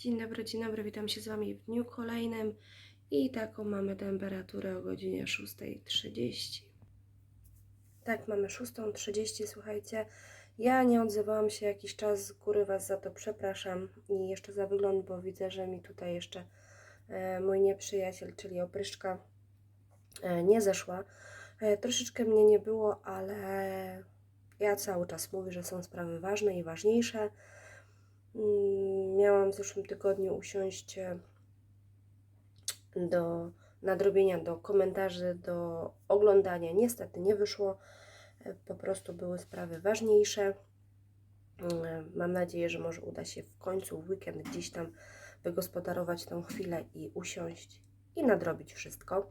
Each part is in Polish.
Dzień dobry, dzień dobry, witam się z Wami w dniu kolejnym i taką mamy temperaturę o godzinie 6.30. Tak, mamy 6.30, słuchajcie, ja nie odzywałam się jakiś czas, z góry Was za to przepraszam i jeszcze za wygląd, bo widzę, że mi tutaj jeszcze e, mój nieprzyjaciel, czyli opryszczka, e, nie zeszła. E, troszeczkę mnie nie było, ale ja cały czas mówię, że są sprawy ważne i ważniejsze. Miałam w zeszłym tygodniu usiąść do nadrobienia, do komentarzy, do oglądania. Niestety nie wyszło. Po prostu były sprawy ważniejsze. Mam nadzieję, że może uda się w końcu w weekend gdzieś tam wygospodarować tą chwilę i usiąść i nadrobić wszystko.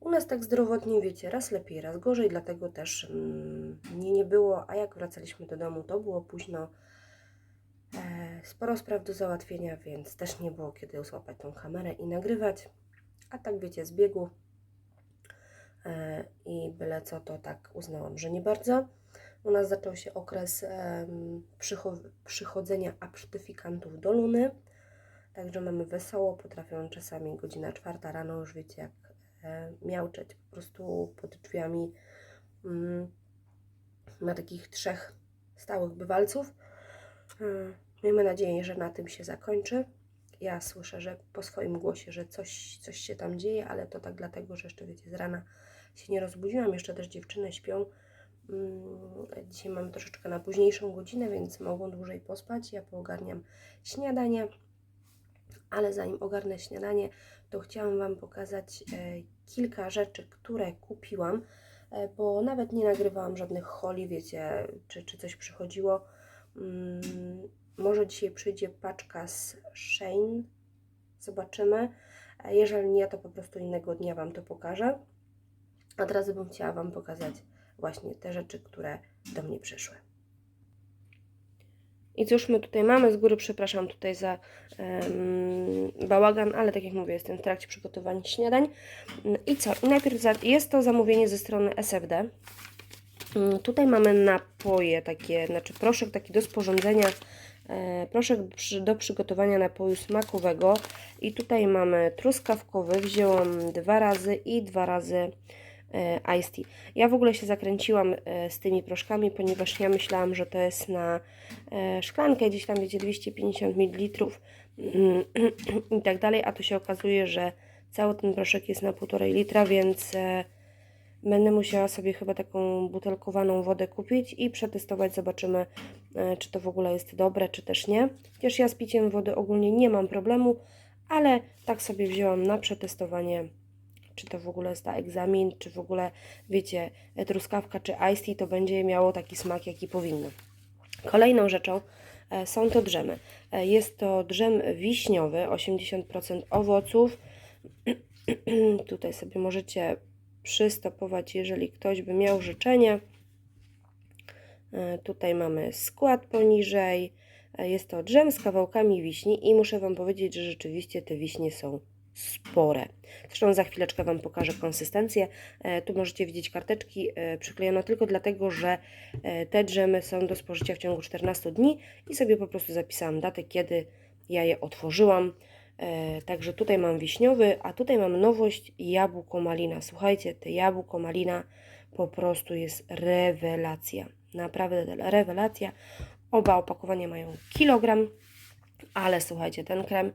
U nas tak zdrowotnie, wiecie, raz lepiej, raz gorzej, dlatego też mm, mnie nie było, a jak wracaliśmy do domu, to było późno. E, sporo spraw do załatwienia, więc też nie było kiedy złapać tą kamerę i nagrywać. A tak wiecie, z biegu e, i byle co, to tak uznałam, że nie bardzo. U nas zaczął się okres przychodzenia absztyfikantów do Luny. Także mamy wesoło, potrafią czasami godzina czwarta rano, już wiecie jak e, miauczeć po prostu pod drzwiami. Mm, ma takich trzech stałych bywalców. Mm, Miejmy nadzieję, że na tym się zakończy. Ja słyszę, że po swoim głosie, że coś, coś się tam dzieje, ale to tak dlatego, że jeszcze wiecie, z rana się nie rozbudziłam. Jeszcze też dziewczyny śpią. Mm, Dzisiaj mamy troszeczkę na późniejszą godzinę, więc mogą dłużej pospać. Ja poogarniam śniadanie. Ale zanim ogarnę śniadanie, to chciałam Wam pokazać e, kilka rzeczy, które kupiłam, e, bo nawet nie nagrywałam żadnych holi, wiecie, czy, czy coś przychodziło. Mm, może dzisiaj przyjdzie paczka z Shane. Zobaczymy. A Jeżeli nie, to po prostu innego dnia Wam to pokażę. A teraz bym chciała Wam pokazać właśnie te rzeczy, które do mnie przyszły. I cóż my tutaj mamy? Z góry przepraszam tutaj za em, bałagan, ale tak jak mówię, jestem w trakcie przygotowania śniadań. Mm, I co? I najpierw jest to zamówienie ze strony SFD. Mm, Tutaj mamy napoje takie, znaczy proszek taki do sporządzenia, e, proszek do przygotowania napoju smakowego i tutaj mamy truskawkowy, wzięłam dwa razy i dwa razy e, iced tea. Ja w ogóle się zakręciłam e, z tymi proszkami, ponieważ ja myślałam, że to jest na szklankę, gdzieś tam wiecie 250 ml i tak dalej, a tu się okazuje, że cały ten proszek jest na 1,5 litra, więc Będę musiała sobie chyba taką butelkowaną wodę kupić i przetestować. Zobaczymy, e, czy to w ogóle jest dobre, czy też nie. Chociaż ja z piciem wody ogólnie nie mam problemu, ale tak sobie wzięłam na przetestowanie, czy to w ogóle na egzamin, czy w ogóle, wiecie, truskawka czy iced tea to będzie miało taki smak, jaki powinno. Kolejną rzeczą e, są to drzemy. E, Jest to drzem wiśniowy, 80% owoców. Tutaj sobie możecie przystopować, jeżeli ktoś by miał życzenie. E, Tutaj mamy skład poniżej. E, Jest to drzem z kawałkami wiśni i muszę Wam powiedzieć, że rzeczywiście te wiśnie są spore. Zresztą za chwileczkę Wam pokażę konsystencję. E, Tu możecie widzieć karteczki przyklejone tylko dlatego, że te drzemy są do spożycia w ciągu 14 dni i sobie po prostu zapisałam datę, kiedy ja je otworzyłam. E, Także tutaj mam wiśniowy, a tutaj mam nowość jabłko malina. Słuchajcie, te jabłko malina po prostu jest rewelacja. Naprawdę rewelacja. Oba opakowania mają kilogram, ale słuchajcie, ten krem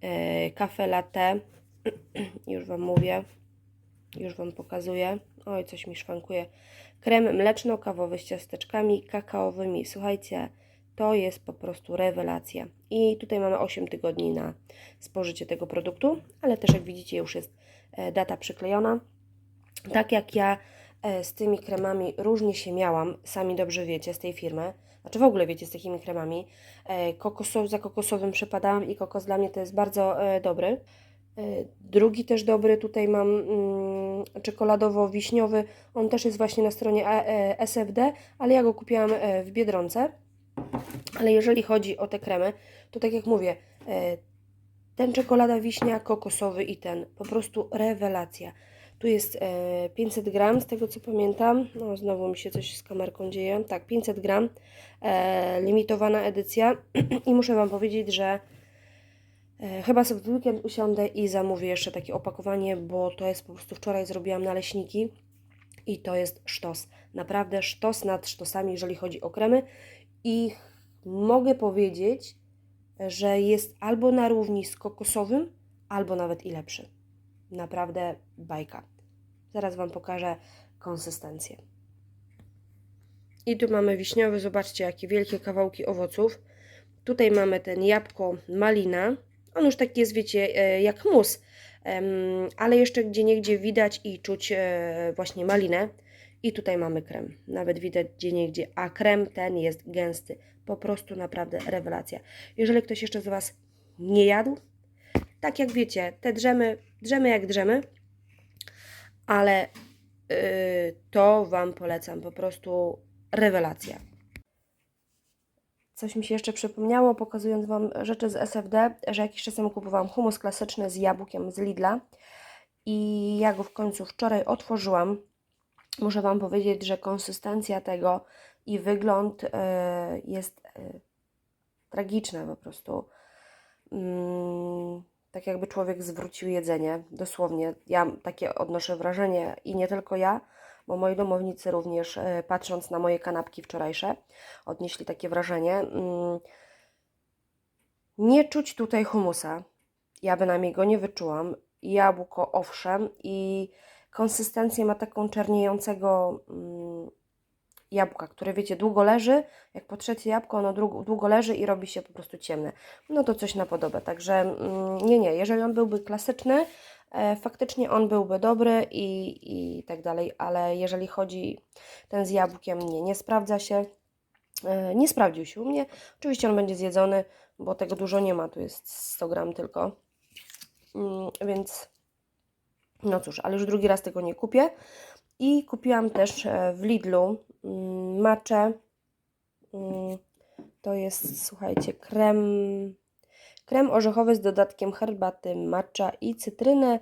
e, kafe latte, już Wam mówię, już Wam pokazuję. Oj, coś mi szwankuje. Krem mleczno-kawowy z ciasteczkami kakaowymi. Słuchajcie, to jest po prostu rewelacja. I tutaj mamy 8 tygodni na spożycie tego produktu, ale też jak widzicie już jest e, data przyklejona. Tak jak ja e, z tymi kremami różnie się miałam, sami dobrze wiecie z tej firmy, znaczy w ogóle wiecie z takimi kremami, e, za kokosowym przepadałam i kokos dla mnie to jest bardzo dobry. Drugi też dobry, tutaj mam mm, czekoladowo-wiśniowy, on też jest właśnie na stronie SFD, ale ja go kupiłam w Biedronce. Ale jeżeli chodzi o te kremy, to tak jak mówię, e, ten czekolada wiśnia, kokosowy i ten, po prostu rewelacja. Tu jest e, 500 gram, z tego co pamiętam. No, znowu mi się coś z kamerką dzieje. Tak, 500 gram, e, limitowana edycja. I muszę Wam powiedzieć, że e, chyba sobie w weekend usiądę i zamówię jeszcze takie opakowanie, bo to jest po prostu wczoraj zrobiłam naleśniki i to jest sztos. Naprawdę sztos nad sztosami, jeżeli chodzi o kremy. I mogę powiedzieć, że jest albo na równi z kokosowym, albo nawet i lepszy. Naprawdę bajka. Zaraz Wam pokażę konsystencję. I tu mamy wiśniowy, zobaczcie jakie wielkie kawałki owoców. Tutaj mamy ten jabłko malina. On już taki jest, wiecie, e, jak mus, ale jeszcze gdzie niegdzie widać i czuć e, właśnie malinę. I tutaj mamy krem. Nawet widać gdzie niegdzie, a krem ten jest gęsty. Po prostu naprawdę rewelacja. Jeżeli ktoś jeszcze z Was nie jadł, tak jak wiecie, te drzemy, drzemy jak drzemy, ale yy, to Wam polecam, po prostu rewelacja. Coś mi się jeszcze przypomniało, pokazując Wam rzeczy z SFD, że jakiś czas temu kupowałam humus klasyczny z jabłkiem z Lidla i ja go w końcu wczoraj otworzyłam. Muszę Wam powiedzieć, że konsystencja tego i wygląd e, jest e, tragiczna po prostu. Mm, tak jakby człowiek zwrócił jedzenie, dosłownie. Ja takie odnoszę wrażenie i nie tylko ja, bo moi domownicy również, e, patrząc na moje kanapki wczorajsze, odnieśli takie wrażenie. Mm, nie czuć tutaj humusa. Ja bynajmniej go nie wyczułam. Jabłko owszem i konsystencję ma taką czerniejącego mm, jabłka, które wiecie, długo leży, jak potrzecie jabłko, ono długo, długo leży i robi się po prostu ciemne. No to coś na podobę, także mm, nie, nie, jeżeli on byłby klasyczny, e, faktycznie on byłby dobry i, i tak dalej, ale jeżeli chodzi ten z jabłkiem, nie, nie sprawdza się, e, nie sprawdził się u mnie. Oczywiście on będzie zjedzony, bo tego dużo nie ma, tu jest 100 gram tylko, Mm, więc no cóż, ale już drugi raz tego nie kupię. I kupiłam też e, w Lidlu mm, maczę. Mm, To jest, słuchajcie, krem, krem orzechowy z dodatkiem herbaty, matcha i cytryny.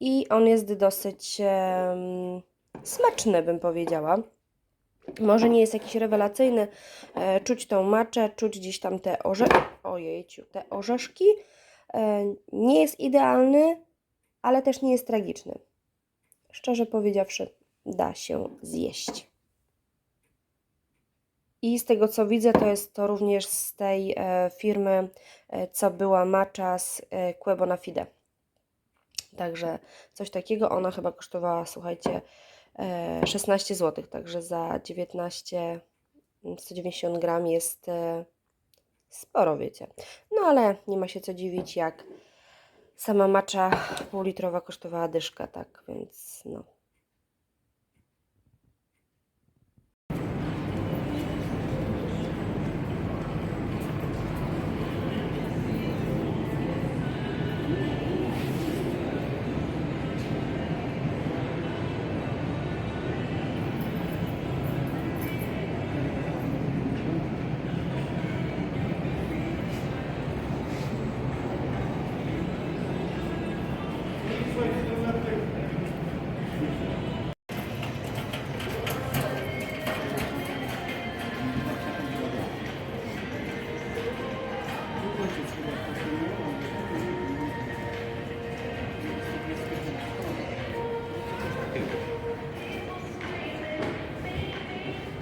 I on jest dosyć em, smaczny, bym powiedziała. Może nie jest jakiś rewelacyjny. E, czuć tą maczę, czuć gdzieś tam te orze... Ojejciu, te orzeszki. E, nie jest idealny, ale też nie jest tragiczny. Szczerze powiedziawszy, da się zjeść. I z tego co widzę, to jest to również z tej e, firmy, e, co była macza z e, Quebo na Fide. Także coś takiego. Ona chyba kosztowała, słuchajcie, e, 16 zł. Także za 19, 190 gram jest e, sporo, wiecie. No ale nie ma się co dziwić, jak sama macza półlitrowa kosztowała dyszkę, tak więc no.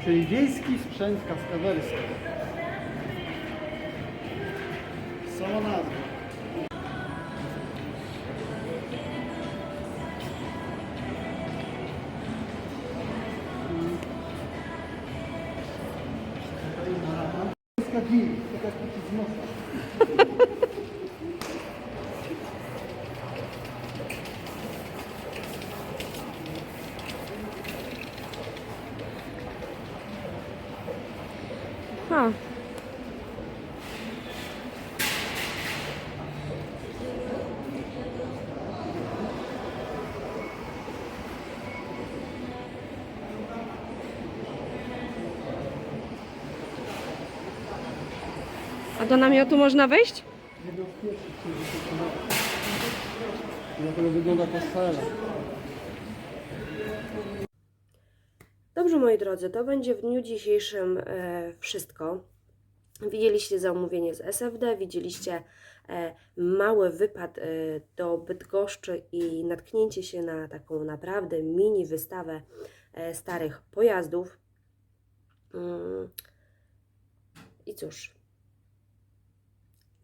Czyli wiejski sprzęt kaskaderski. Sama nazwa. Polska gil, taka z nosa. Ha. A do namiotu można wejść? Dlatego wygląda kostela. Dobrze, moi drodzy, to będzie w dniu dzisiejszym e, wszystko. Widzieliście zamówienie z SFD, widzieliście e, mały wypad e, do Bydgoszczy i natknięcie się na taką naprawdę mini wystawę starych pojazdów. Mm. I cóż,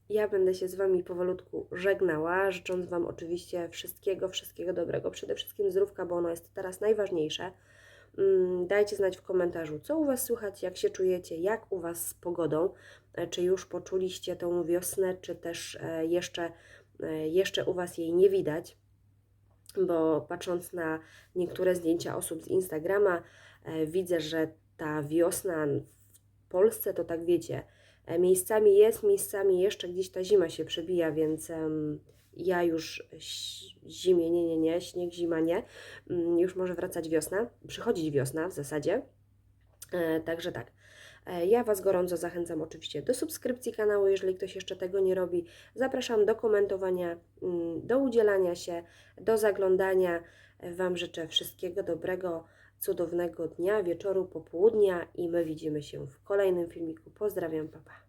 ja będę się z Wami powolutku żegnała, życząc Wam oczywiście wszystkiego, wszystkiego dobrego, przede wszystkim zdrówka, bo ono jest teraz najważniejsze. Mm, Dajcie znać w komentarzu, co u Was słychać, jak się czujecie, jak u Was z pogodą, e, czy już poczuliście tą wiosnę, czy też e, jeszcze, e, jeszcze u Was jej nie widać, bo patrząc na niektóre zdjęcia osób z Instagrama, widzę, że ta wiosna w Polsce to tak wiecie, miejscami jest, miejscami jeszcze gdzieś ta zima się przebija, więc ja już zimie, nie, nie, nie, śnieg, zima nie, Mm, już może wracać wiosna, przychodzić wiosna w zasadzie, E, Także tak. E, Ja Was gorąco zachęcam oczywiście do subskrypcji kanału, jeżeli ktoś jeszcze tego nie robi. Zapraszam do komentowania, mm, do udzielania się, do zaglądania. E, Wam życzę wszystkiego dobrego, cudownego dnia, wieczoru, popołudnia i my widzimy się w kolejnym filmiku. Pozdrawiam, papa.